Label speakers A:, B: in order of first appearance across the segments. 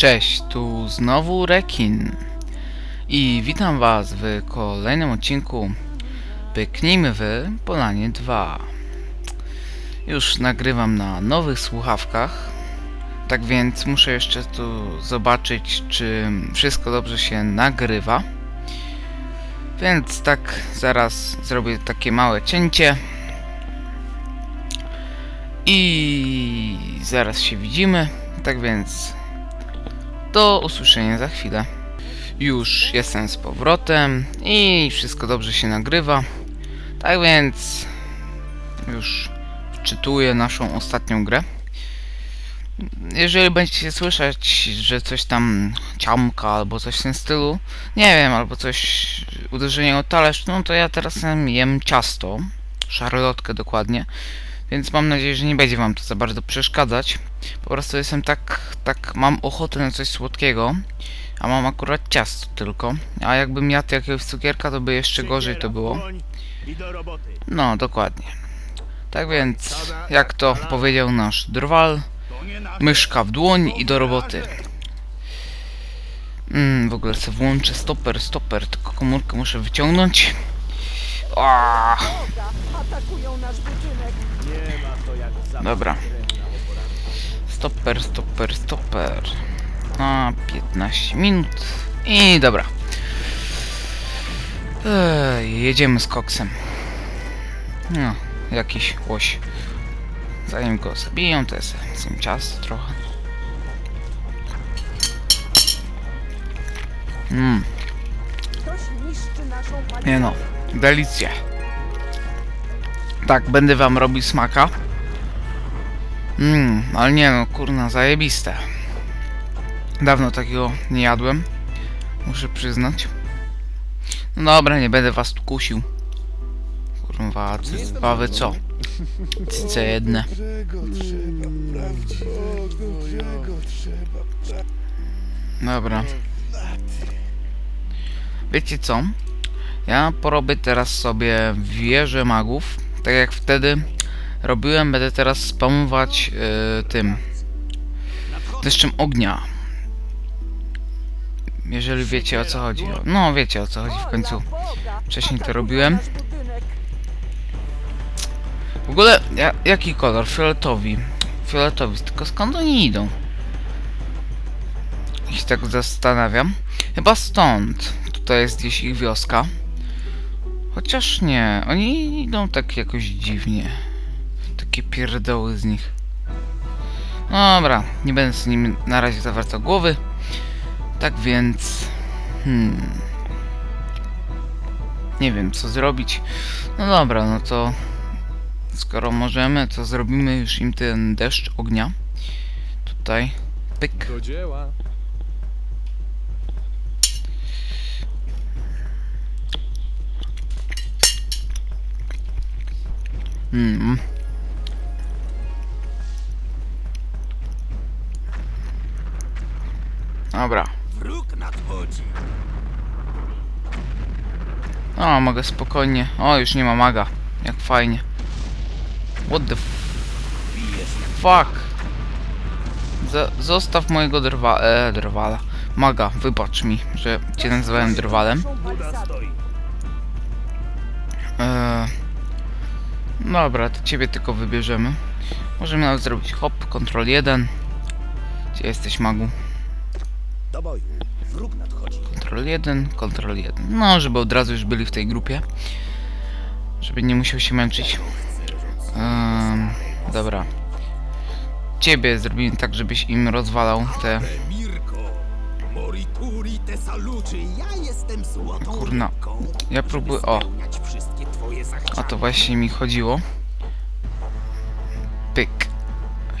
A: Cześć, tu znowu Rekin. I witam was w kolejnym odcinku Pyknijmy w Polanie 2 Już nagrywam na nowych słuchawkach tak więc muszę jeszcze tu zobaczyć czy wszystko dobrze się nagrywa. Więc tak zaraz zrobię takie małe cięcie. I zaraz się widzimy tak więc do usłyszenia za chwilę. Już jestem z powrotem i wszystko dobrze się nagrywa. Tak więc już wczytuję naszą ostatnią grę. Jeżeli będziecie słyszeć, że coś tam ciamka albo coś w tym stylu, nie wiem, albo coś uderzenie o talerz, no to ja teraz jem ciasto, szarlotkę dokładnie. Więc mam nadzieję, że nie będzie wam to za bardzo przeszkadzać. Po prostu jestem tak, tak, mam ochotę na coś słodkiego, a mam akurat ciasto tylko. A jakbym jadł jakiegoś cukierka, to by jeszcze gorzej to było.
B: I do roboty.
A: No, dokładnie. Tak więc, jak to powiedział nasz drwal, myszka w dłoń i do roboty. Mm, w ogóle sobie włączę stoper, stoper, tylko komórkę muszę wyciągnąć. Aaaa,
C: Atakują nasz.
B: Nie ma to jak za
A: dobra. Stoper, stoper, stoper. Na 15 minut. I dobra. Ej, jedziemy z koksem. No, jakiś łoś. Zanim go zabiją, to jest zjem ciasto trochę. Mmm, nie no, delicje. Tak, będę wam robił smaka. Mmm, ale nie no, kurna, zajebiste. Dawno takiego nie jadłem. Muszę przyznać. No dobra, nie będę was tu kusił. Kurwa, cyzbawy co? Cyce jedne. Dobra. Wiecie co? Ja porobię teraz sobie wieżę magów. Tak jak wtedy robiłem, będę teraz spamować e, tym deszczem ognia. Jeżeli wiecie o co chodzi. No wiecie o co chodzi w końcu. Wcześniej to robiłem. W ogóle, ja, jaki kolor? Fioletowi. Fioletowi, tylko skąd oni idą? I się tak zastanawiam. Chyba stąd. Tutaj jest gdzieś ich wioska. Chociaż nie, oni idą tak jakoś dziwnie. Takie pierdoły z nich. Dobra, nie będę z nim na razie zawracał głowy. Tak więc... Hmm... Nie wiem co zrobić. No dobra, no to... Skoro możemy, to zrobimy już im ten deszcz ognia. Tutaj. Pyk.
D: Do dzieła.
A: Mm. Dobra.
B: Wróg nadchodzi.
A: O, mogę spokojnie. O, już nie ma maga. Jak fajnie. What the fuck? Z zostaw mojego drwa... E, drwala. Maga, wybacz mi, że cię nazywałem drwalem. E, dobra, to ciebie tylko wybierzemy. Możemy nawet zrobić hop, kontrol 1. Gdzie jesteś magu?
B: Do boju. Wróg nadchodzi.
A: Kontrol 1, kontrol 1. No, żeby od razu już byli w tej grupie. Żeby nie musiał się męczyć. Ehm, dobra. Ciebie zrobimy tak, żebyś im rozwalał te... Kurna. Ja próbuję... O, o to właśnie mi chodziło. Pyk.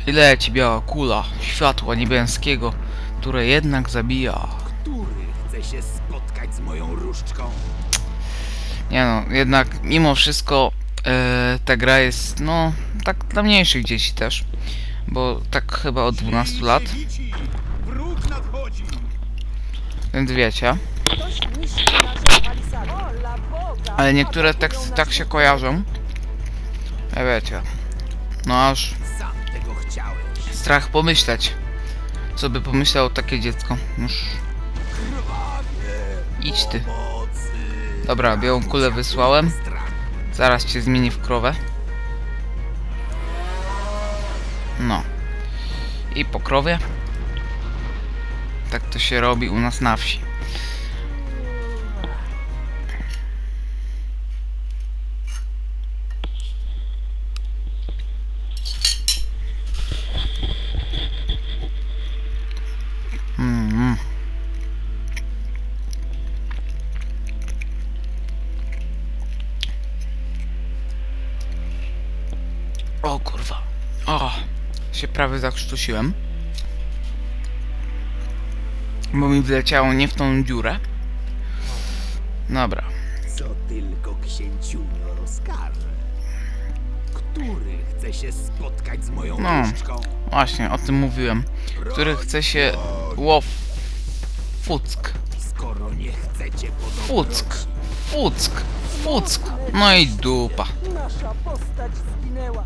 A: I leci biała kula światła niebieskiego, które jednak zabija.
B: Który chce się spotkać z moją różdżką?
A: Nie no, jednak mimo wszystko e, ta gra jest, no, tak dla mniejszych dzieci też. Bo tak chyba od 12 lat,
B: Wici, Wróg nadchodzi.
A: więc wiecie. Ale niektóre tak,
C: Atakują
A: tak
C: nasz
A: się kojarzą. Ja wiecie. No aż strach pomyśleć. Co by pomyślało takie dziecko? Już. Idź ty. Dobra, białą kulę wysłałem. Zaraz cię zmienię w krowę. No. I po krowie. Tak to się robi u nas na wsi. Prawie zakrztusiłem. Bo mi wleciało nie w tą dziurę. Dobra.
B: Co tylko księciunio rozkaże. Który chce się spotkać z moją
A: No.
B: różdżką?
A: Właśnie, o tym mówiłem. Który chce się... Łow... Fuck.
B: Skoro nie chcecie.
A: Fuck. Fuck. Fuck. No i dupa.
C: Nasza postać zginęła.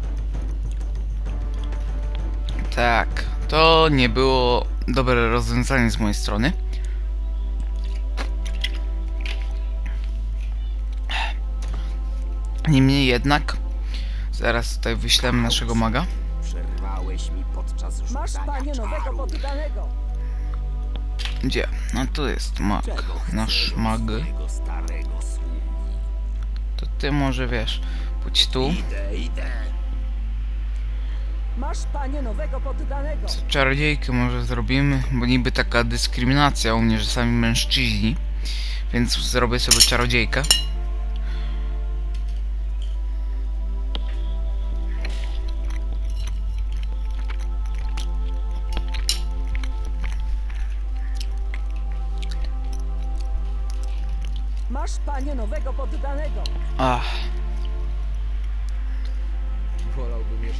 A: Tak. To nie było dobre rozwiązanie z mojej strony. Niemniej jednak... Zaraz tutaj wyślemy naszego maga.
B: Przerwałeś mi podczas
C: Masz panie nowego poddanego.
A: Gdzie? No tu jest mag. Nasz mag. To ty może wiesz. Pójdź tu.
B: Idę, idę.
C: Masz panie nowego poddanego.
A: Czarodziejkę może zrobimy, bo niby taka dyskryminacja u mnie, że sami mężczyźni. Więc zrobię sobie czarodziejkę.
C: Masz panie nowego poddanego.
A: Ach,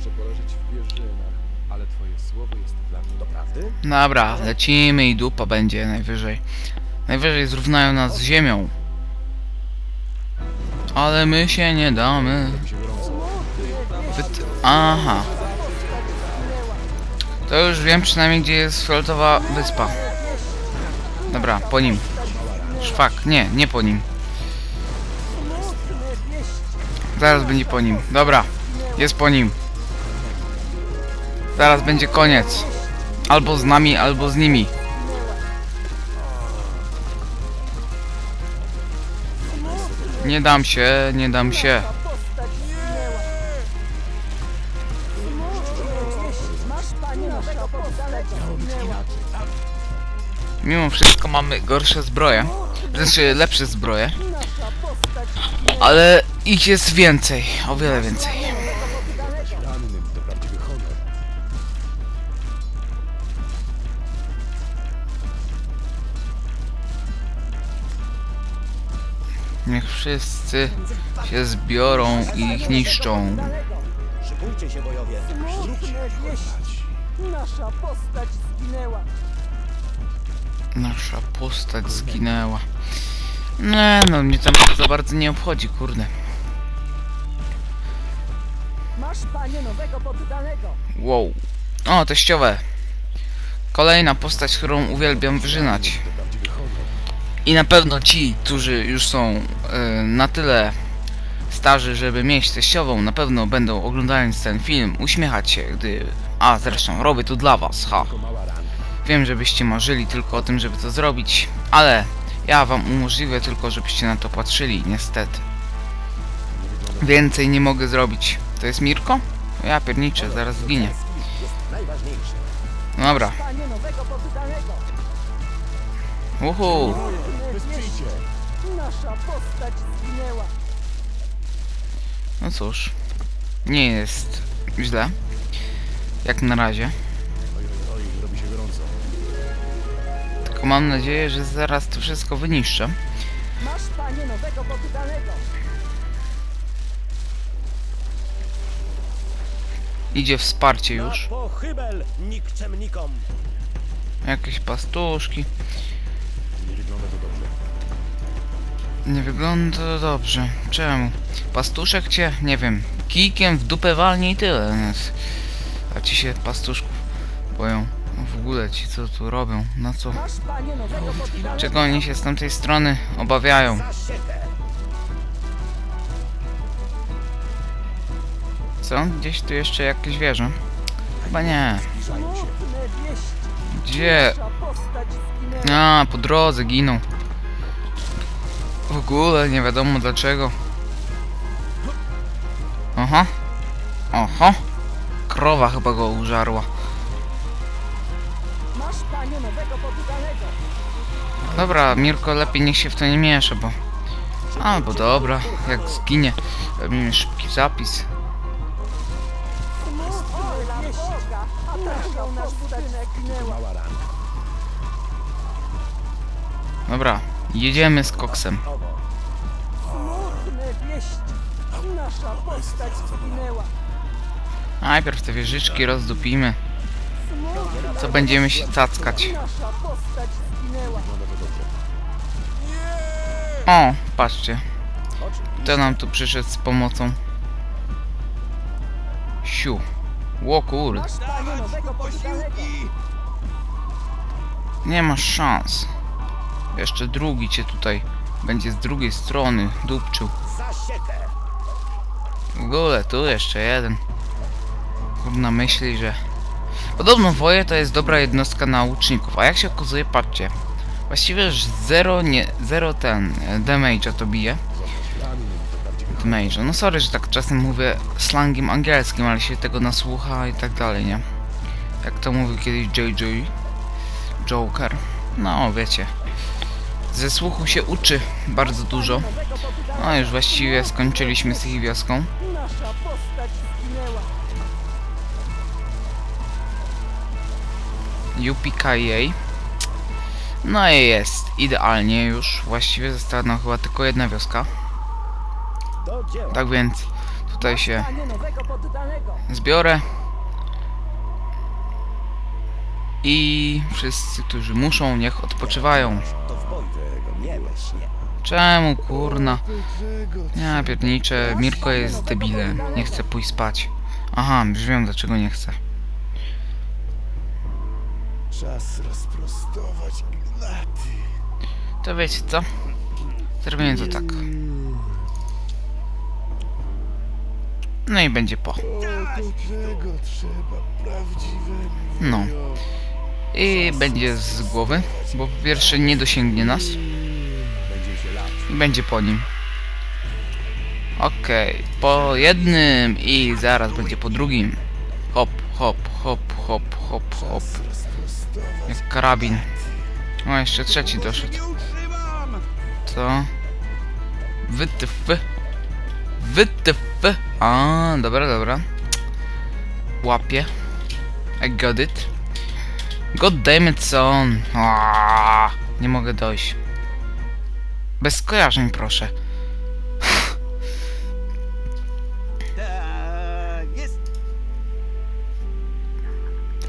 D: jeszcze poleżeć w wieżynach, ale twoje słowo jest dla mnie doprawdy.
A: dobra, lecimy i dupa będzie najwyżej. Najwyżej zrównają nas z ziemią. Ale my się nie damy. Wyt... Aha. To już wiem przynajmniej gdzie jest fioletowa wyspa. Dobra, po nim. Szwak, nie, nie po nim. Zaraz będzie po nim. Dobra, jest po nim. Zaraz będzie koniec. Albo z nami, albo z nimi. Nie dam się, nie dam się. Mimo wszystko mamy gorsze zbroje. Znaczy lepsze zbroje. Ale ich jest więcej. O wiele więcej. Wszyscy się zbiorą i ich niszczą.
B: Szykujcie się, bojowie.
C: Nasza postać zginęła.
A: Nasza postać zginęła. Nie, no mnie tam za bardzo nie obchodzi, kurde.
C: Masz panie nowego poddanego.
A: Wow. O, teściowe. Kolejna postać, którą uwielbiam wyżynać. I na pewno ci, którzy już są e, na tyle starzy, żeby mieć teściową, na pewno będą oglądając ten film uśmiechać się, gdy... A, zresztą, robię to dla was, ha. Wiem, żebyście marzyli tylko o tym, żeby to zrobić, ale ja wam umożliwię tylko, żebyście na to patrzyli, niestety. Więcej nie mogę zrobić. To jest Mirko? Ja pierniczę, zaraz zginie. Dobra. Uhu.
C: Wieści. Nasza postać zginęła.
A: No cóż. Nie jest źle. Jak na razie.
D: Oj, oj, oj, robi się gorąco.
A: Tylko mam nadzieję, że zaraz to wszystko wyniszczę.
C: Masz panie nowego poddanego.
A: Idzie wsparcie już.
B: pochybel nikczemnikom.
A: Jakieś pastuszki.
D: Nie wygląda dobrze.
A: Czemu? Pastuszek cię, nie wiem, kijkiem w dupę walnie i tyle. A ci się pastuszków boją. w ogóle ci co tu robią? Na co? Czego oni się z tamtej strony obawiają? Co? Gdzieś tu jeszcze jakieś wieże? Chyba nie. Gdzie? A, po drodze giną. W ogóle nie wiadomo dlaczego. Aha. Oho. Krowa chyba go użarła.
C: Masz, panie, nowego poddanego.
A: Dobra, Mirko, lepiej niech się w to nie miesza, bo... Albo dobra, jak zginie, robimy szybki zapis. Dobra, jedziemy z koksem.
C: Smutne wieści. Nasza postać zginęła.
A: Najpierw te wieżyczki rozdupimy. Co będziemy się cackać?
C: Nasza postać zginęła.
A: O, patrzcie. Kto nam tu przyszedł z pomocą? Siu. Ło kurde. Nie masz szans. Jeszcze drugi cię tutaj będzie z drugiej strony dupczył. W ogóle tu jeszcze jeden. Kurna myśli, że... Podobno woje to jest dobra jednostka na łuczników, a jak się okazuje, patrzcie. Właściwie zero, nie, zero ten e, damage'a to bije. Damage'a. No sorry, że tak czasem mówię slangiem angielskim, ale się tego nasłucha i tak dalej, nie? Jak to mówił kiedyś JJ. Joker. No, wiecie. Ze słuchu się uczy bardzo dużo. No już właściwie skończyliśmy z ich wioską. UPKA. No i jest idealnie już. Właściwie została nam chyba tylko jedna wioska. Tak więc tutaj się zbiorę. I wszyscy, którzy muszą, niech odpoczywają. Czemu kurna? Ja pierniczę, Mirko jest debilem. Nie chce pójść spać. Aha, już wiem dlaczego nie chce.
E: Czas rozprostować Ignaty.
A: To wiecie co? Zrobimy to tak. No i będzie po. No. I będzie z głowy, bo po pierwsze nie dosięgnie nas. I będzie po nim. Okej, po jednym i zaraz będzie po drugim. Hop, hop, hop, hop, hop, hop. Jak karabin. O, jeszcze trzeci doszedł. Co? Wytyfy. Wytyfy. A, dobra, dobra. Łapie. I got it. God damn it, son. Aaaa, nie mogę dojść. Bez skojarzeń, proszę.
B: Tak, jest.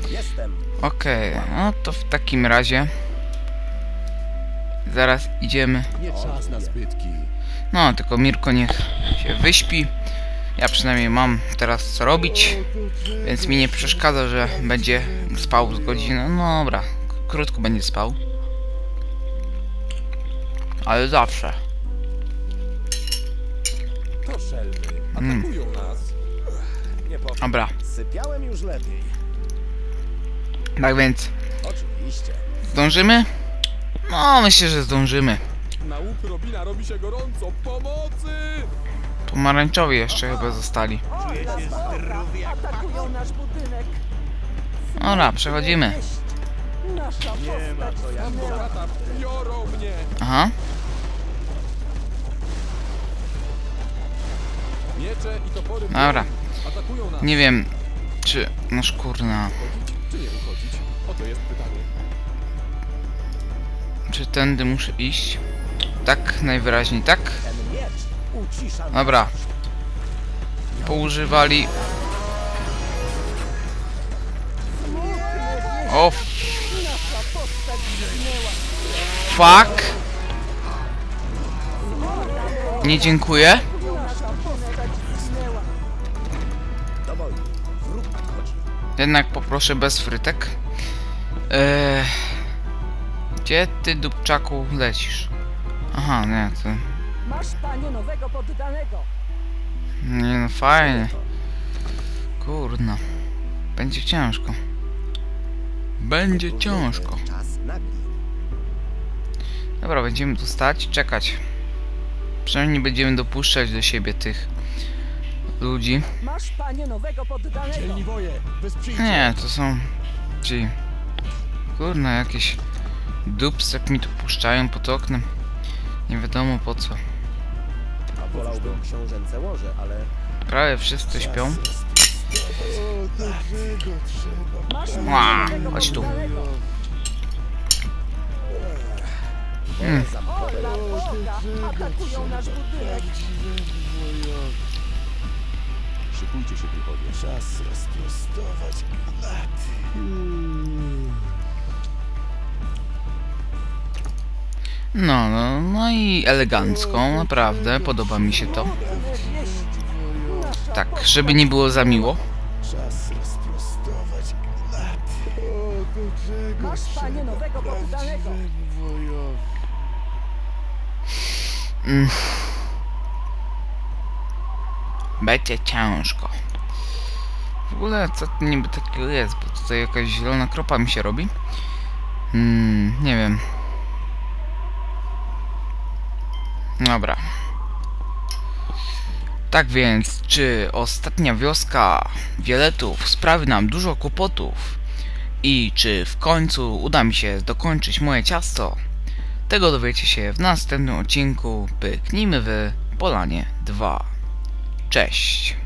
B: Jestem.
A: Okej, no to w takim razie... Zaraz idziemy.
D: Nie czas na zbytki.
A: No, tylko Mirko niech się wyśpi. Ja przynajmniej mam teraz co robić, więc mi nie przeszkadza, że będzie spał z godziny. No dobra, krótko będzie spał. Ale zawsze.
D: To szelmy.
A: Mm.
D: Atakują nas.
B: Nie.
A: Dobra,
B: Sypiałem już lepiej.
A: tak więc
B: Oczywiście.
A: zdążymy? No, myślę, że zdążymy.
D: Na łupy Robina robi się gorąco. Pomocy!
A: Pomarańczowi jeszcze chyba zostali.
C: Boga. Atakują nasz budynek.
A: Dobra, przechodzimy.
C: Wieść. Nasza postać zginęła.
D: Brata, biorą mnie!
A: Aha,
D: Miecze i topory
A: dobra.
D: atakują nas.
A: Nie wiem, czy... Noż kurna.
D: Czy nie uchodzić? Oto jest pytanie.
A: Czy tędy muszę iść? Tak, najwyraźniej tak. Dobra. Poużywali... O fuck! Nie dziękuję. Jednak poproszę bez frytek. Eee, gdzie ty, dupczaku, lecisz? Aha, nie, to...
C: Masz, panie, nowego poddanego.
A: Nie no, fajnie. Kurna. Będzie ciężko. Będzie ciężko. Dobra, będziemy tu stać i czekać. Przynajmniej będziemy dopuszczać do siebie tych ludzi.
C: Masz, panie, nowego poddanego.
A: Nie, to są ci... Kurna, jakieś dupsek mi tu puszczają pod oknem. Nie wiadomo po co.
B: A wolałbym książęce łoże, ale
A: Prawie wszyscy śpią.
E: O, do czego trzeba
C: Masz,
A: Ła, chodź tu. Hmm.
E: Wojowi.
B: szykujcie się wychodzie.
E: Czas rozprostować laty.
A: No, no, no i elegancko, naprawdę, podoba mi się to. Tak, żeby nie było za miło.
E: Czas rozprostować laty. O, do czego
C: Masz, panie, nowego poddanego.
A: Mm. Będzie ciężko. W ogóle co to niby takiego jest, bo tutaj jakaś zielona kropa mi się robi. Mm, nie wiem. Dobra. Tak więc, czy ostatnia wioska Wieletów sprawi nam dużo kłopotów? I czy w końcu uda mi się dokończyć moje ciasto? Tego dowiecie się w następnym odcinku Pyknijmy w Polanie 2. Cześć!